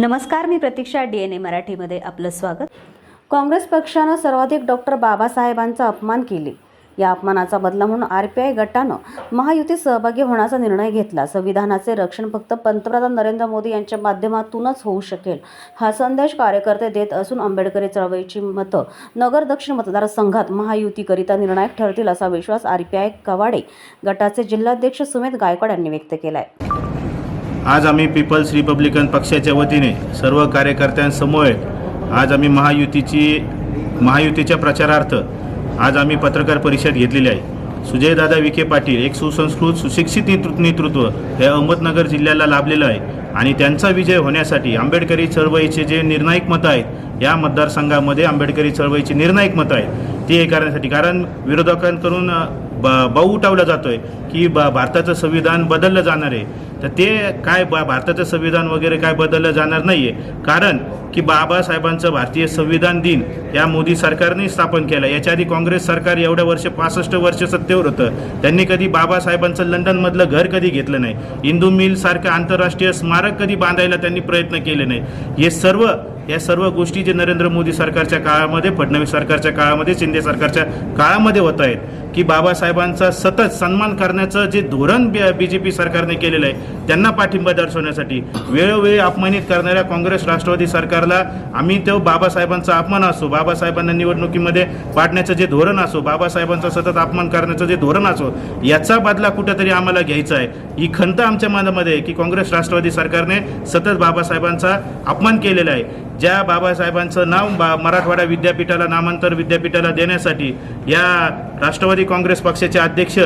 नमस्कार मी प्रतीक्षा D N ए मराठीमध्ये आपलं स्वागत. काँग्रेस पक्षानं सर्वाधिक डॉक्टर बाबासाहेबांचा अपमान केले. या अपमानाचा बदला म्हणून आर पी आय गटानं महायुतीत सहभागी होण्याचा निर्णय घेतला. संविधानाचे रक्षण फक्त पंतप्रधान नरेंद्र मोदी यांच्या माध्यमातूनच होऊ शकेल हा संदेश कार्यकर्ते देत असून आंबेडकरी चळवळीची मतं नगर दक्षिण मतदारसंघात महायुतीकरिता निर्णायक ठरतील असा विश्वास आर पी आय कवाडे गटाचे जिल्हाध्यक्ष सुमित गायकवाड यांनी व्यक्त केला आहे आज आम्ही पीपल्स रिपब्लिकन पक्षाच्या वतीने सर्व कार्यकर्त्यांसमोर आज आम्ही महायुतीची महायुतीच्या प्रचारार्थ आज आम्ही पत्रकार परिषद घेतलेली आहे. सुजयदादा विखे पाटील एक सुसंस्कृत सुशिक्षित नेतृत्व नेतृत्व हे अहमदनगर जिल्ह्याला लाभलेलं आहे आणि त्यांचा विजय होण्यासाठी आंबेडकरी चळवळीचे जे निर्णायक मतं आहेत या मतदारसंघामध्ये आंबेडकरी चळवळीची निर्णायक मतं आहेत ती हे करण्यासाठी. कारण विरोधकांकडून ब बाऊ जातो जातोय की ब भारताचं संविधान बदललं जाणार आहे. तर ते काय बा भारताचं संविधान वगैरे काय बदललं जाणार नाही आहे कारण की बाबासाहेबांचं भारतीय संविधान दिन या मोदी सरकारने स्थापन केलं. याच्या आधी काँग्रेस सरकार एवढ्या वर्ष पासष्ट वर्ष सत्तेवर होतं. त्यांनी कधी बाबासाहेबांचं लंडनमधलं घर कधी घेतलं नाही. इंदू मिलसारखं आंतरराष्ट्रीय स्मारक कधी बांधायला त्यांनी प्रयत्न केले नाही. हे सर्व या सर्व गोष्टी जे नरेंद्र मोदी सरकारच्या काळामध्ये फडणवीस सरकारच्या काळामध्ये शिंदे सरकारच्या काळामध्ये होत आहेत. की बाबासाहेबांचा सतत सन्मान करण्याचं जे धोरण बी जे पी सरकारने केलेलं आहे त्यांना पाठिंबा दर्शवण्यासाठी वेळोवेळी अपमानित करणाऱ्या काँग्रेस राष्ट्रवादी सरकारला आम्ही तो बाबासाहेबांचा अपमान असो बाबासाहेबांना निवडणुकीमध्ये पाडण्याचं जे धोरण असो बाबासाहेबांचा सतत अपमान करण्याचं जे धोरण असो याचा बदला कुठेतरी आम्हाला घ्यायचा आहे. ही खंत आमच्या मनामध्ये आहे की काँग्रेस राष्ट्रवादी सरकारने सतत बाबासाहेबांचा अपमान केलेला आहे. ज्या बाबासाहेबांचं नाव बा मराठवाडा विद्यापीठाला नामांतर विद्यापीठाला देण्यासाठी या राष्ट्रवादी काँग्रेस पक्षाचे अध्यक्ष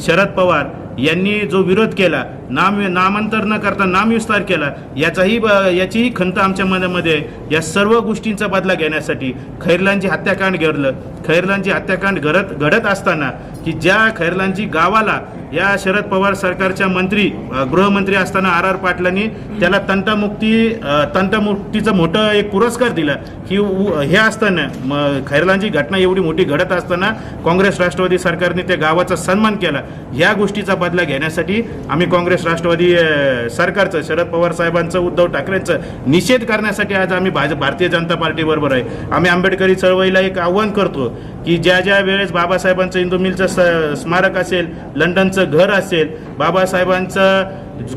शरद पवार यांनी जो विरोध केला नाम नामांतर न करता नामविस्तार केला याचाही ब- याचीही खंत आमच्या मनामध्ये या सर्व गोष्टींचा बदला घेण्यासाठी खैरलांची हत्याकांड घडलं. खैरलांची हत्याकांड घडत घडत असताना की ज्या खैरलांची गावाला या शरद पवार सरकारच्या मंत्री गृहमंत्री असताना आर आर पाटलांनी त्याला तंटामुक्ती अ, तंटामुक्तीचं मोठं एक पुरस्कार दिला. की उ- हे असताना म खैरलांची घटना एवढी मोठी घडत असताना काँग्रेस राष्ट्रवादी सरकारने त्या गावाचा सन्मान केला. या गोष्टीचा बदला घेण्यासाठी आम्ही काँग्रेस राष्ट्रवादी सरकारचं शरद पवार साहेबांचं उद्धव ठाकरेंचं निषेध करण्यासाठी आज आम्ही भाज भारतीय जनता पार्टीबरोबर आहे. आम्ही आंबेडकरी चळवळीला एक आव्हान करतो. की ज्या ज्या वेळेस बाबासाहेबांचं इंदू मिलचं स स्मारक असेल लंडनचं घर असेल बाबासाहेबांचा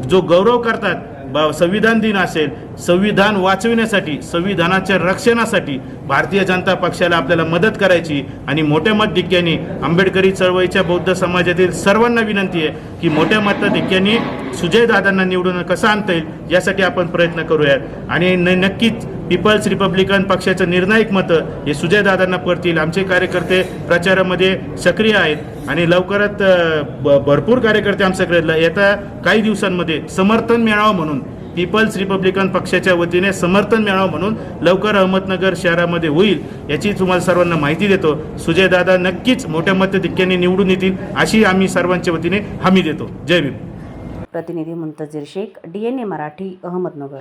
जो गौरव करतात बा संविधान दिन असेल संविधान वाचविण्यासाठी संविधानाच्या रक्षणासाठी भारतीय जनता पक्षाला आपल्याला मदत करायची आणि मोठ्या मतधिक्याने आंबेडकरी चळवळीच्या बौद्ध समाजातील सर्वांना विनंती आहे की मोठ्या मतधिक्याने सुजयदादांना निवडून कसं आणता येईल यासाठी आपण प्रयत्न करूयात. आणि न नक्कीच पीपल्स रिपब्लिकन पक्षाचं निर्णायक मतं हे सुजयदादांना पडतील. आमचे कार्यकर्ते प्रचारामध्ये सक्रिय आहेत आणि लवकरात ब- भरपूर कार्यकर्ते आमच्याकडे येत्या काही दिवसांमध्ये समर्थन मिळावं म्हणून पीपल्स रिपब्लिकन पक्षाच्या वतीने समर्थन मिळावं म्हणून लवकर अहमदनगर शहरामध्ये होईल याची तुम्हाला सर्वांना माहिती देतो. सुजयदादा नक्कीच मोठ्या मतधिक्याने निवडून येतील अशी आम्ही सर्वांच्या वतीने हमी देतो. जय भीम. प्रतिनिधी Muntazir Shaikh D N A Marathi Ahmednagar.